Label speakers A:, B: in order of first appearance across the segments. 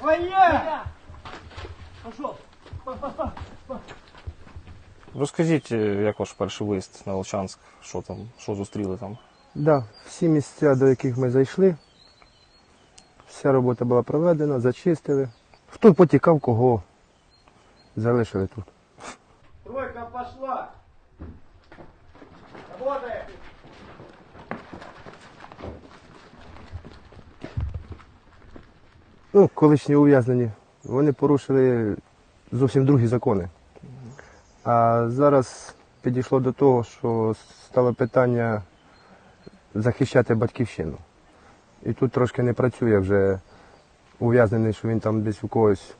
A: Твоя! Пошел!
B: Розкажіть, е, як ваш перший виїзд на Волчанськ, що там, що зустріли там?
C: Да, всі місця, до яких ми зайшли, вся робота була проведена, зачистили. Хто потікав, кого залишили тут.
A: Тройка пошла!
C: Ну, колишні ув'язнені, вони порушили зовсім другі закони. А зараз підійшло до того, що стало питання захищати батьківщину. І тут трошки не працює вже ув'язнений, що він там десь у когось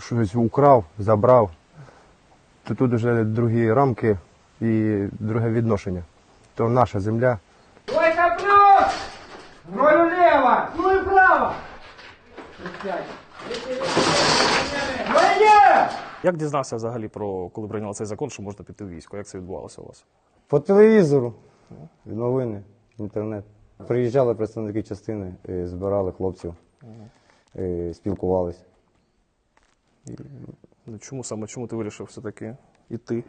C: щось украв, забрав. То тут вже другі рамки і друге відношення. То наша земля.
B: Як дізнався взагалі про коли прийняли цей закон, що можна піти в військо? Як це відбувалося у вас?
D: По телевізору, новини, інтернет. Приїжджали представники частини, е, збирали хлопців, е, спілкувалися.
B: Ну, Чому саме чому ти вирішив все-таки йти?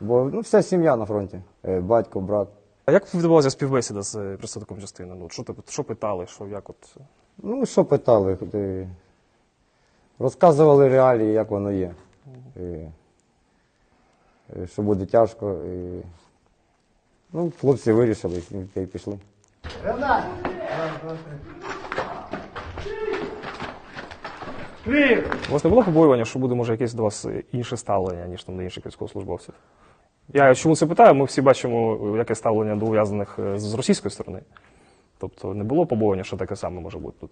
D: Бо ну, вся сім'я на фронті. Е, Батько, брат.
B: А як відбувалася співбесіда з представником частини? Ну, що, що питали, що як от.
D: Ну, що питали? Розказували реалії, як воно є. Е, Що буде тяжко. Ну, хлопці вирішили і пішли.
B: У вас не було побоювання, що буде може якесь до вас інше ставлення, ніж там до інших військовослужбовців? Я чому це питаю? Ми всі бачимо, яке ставлення до ув'язнених е, з російської сторони. Тобто не було побоювання, що таке саме може бути тут.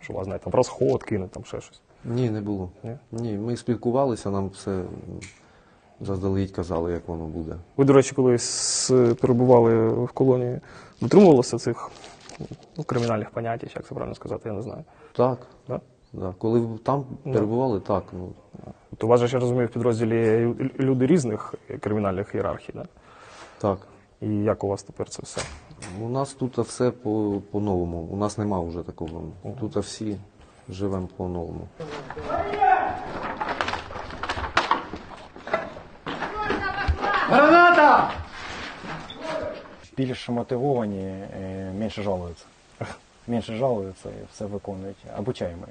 B: Що вас знаєте, там розход кинуть, там ще щось.
E: Ні, не було.
B: Ні?
E: Ні, ми спілкувалися, нам все заздалегідь казали, як воно буде.
B: Ви, до речі, колись перебували в колонії, дотримувалися цих ну, кримінальних понять, як це правильно сказати, я не знаю.
E: Так.
B: Да?
E: Да. Коли ви там перебували, так. Ну,
B: Тобто у вас же, я розумію, в підрозділі люди різних кримінальних ієрархій, да?
E: так.
B: І як у вас тепер це все?
E: У нас тут все по- по-новому. У нас нема вже такого. Тут всі живемо по-новому.
A: Граната!
F: більш мотивовані, е, менше жалуються. Менше жалуються і все виконують. Обучаємо.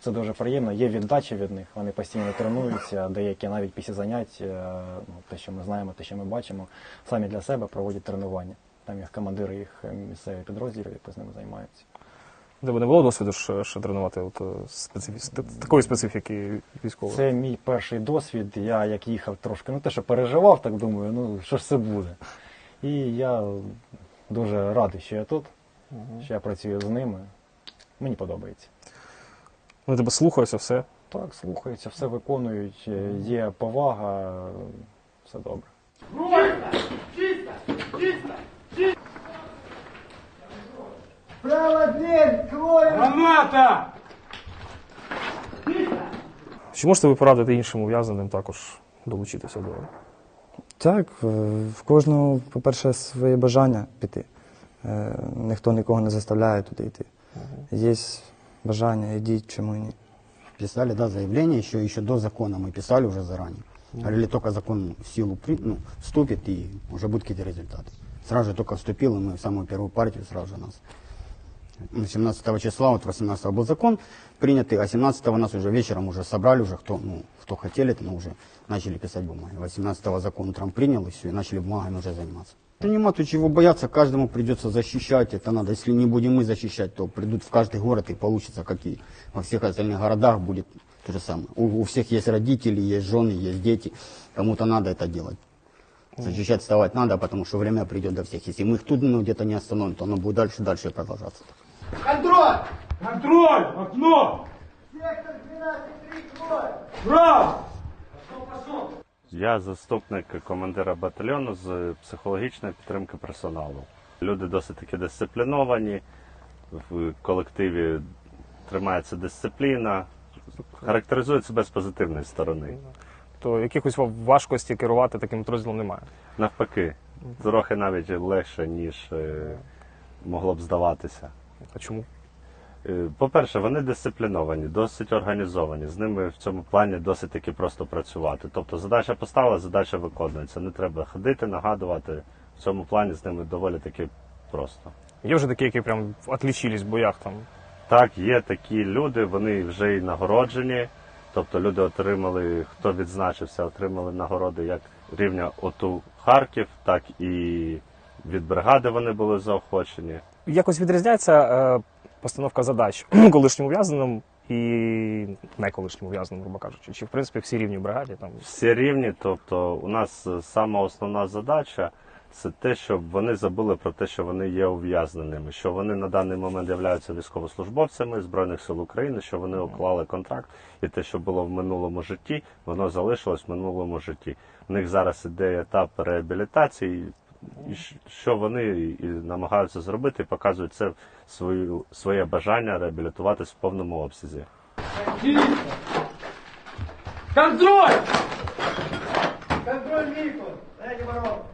F: Це дуже приємно. Є віддача від них. Вони постійно тренуються, деякі навіть після занять, е, ну, те, що ми знаємо, те, що ми бачимо, самі для себе проводять тренування. Там їх командири їх місцевих підрозділів, які з ними займаються.
B: Де не було досвіду ще, ще тренувати от, е, специфі... такої специфіки військової?
F: Це мій перший досвід. Я як їхав трошки, ну те, що переживав, так думаю, ну що ж це буде. І я дуже радий, що я тут, що я працюю з ними. Мені подобається.
B: Вони тебе слухаються, все.
F: Так, слухаються, все виконують, е, є повага, все добре.
A: Право дверь! Крою! Граната!
B: Чи можете ви порадити іншим ув'язненим також долучитися до
G: Так, е, в кожного, по-перше, своє бажання піти. Е, Ніхто нікого не заставляє туди йти. Є бажання, йдіть, чому ні.
H: писали, да, заявление еще, еще до закона мы писали уже заранее. Говорили, только закон в силу при- ну, вступит и уже будут какие-то результаты. Сразу же только вступил, и мы в самую первую партию сразу же нас. Ну, 17 числа, вот 18 был закон принятый, а 17 нас уже вечером уже собрали, уже кто, ну, кто хотели, это мы уже начали писать бумаги. 18 закон утром принял, и все, и начали бумагами уже заниматься. Ну, Нема тут чего бояться, каждому придется защищать, это надо. Если не будем мы защищать, то придут в каждый город и получится, как и во всех остальных городах будет то же самое. У, у всех есть родители, есть жены, есть дети, кому-то надо это делать. Защищать вставать надо, потому что время придет до всех. Если мы их тут ну, где-то не остановим, то оно будет дальше, дальше продолжаться.
A: Контроль! Контроль! Окно! Сектор 12-3, крой! Право!
I: Я заступник командира батальйону з психологічної підтримки персоналу. Люди досить таки дисципліновані, в колективі тримається дисципліна, характеризують себе з позитивної сторони.
B: то якихось важкості керувати таким підрозділом немає.
I: Навпаки, трохи навіть легше, ніж е, могло б здаватися.
B: А чому?
I: Е, По-перше, вони дисципліновані, досить організовані. З ними в цьому плані досить таки просто працювати. Тобто задача поставила, задача виконується. Не треба ходити, нагадувати. В цьому плані з ними доволі таки просто.
B: Є вже такі, які прям отлічились в боях там.
I: Так, є такі люди, вони вже й нагороджені. Тобто люди отримали, хто відзначився, отримали нагороди як рівня ОТУ Харків, так і від бригади вони були заохочені.
B: Якось відрізняється е, постановка задач колишнім ув'язненим і не колишнім ув'язненим, грубо кажучи. Чи в принципі всі рівні в бригаді там.
I: Всі рівні, тобто у нас е, сама основна задача це те, щоб вони забули про те, що вони є ув'язненими, що вони на даний момент являються військовослужбовцями Збройних сил України, що вони уклали контракт, і те, що було в минулому житті, воно залишилось в минулому житті. У них зараз іде етап реабілітації, що вони і намагаються зробити, і показують це свою, своє бажання реабілітуватись в повному обсязі.
A: Контроль! Контроль, Микол! Дайте ворот.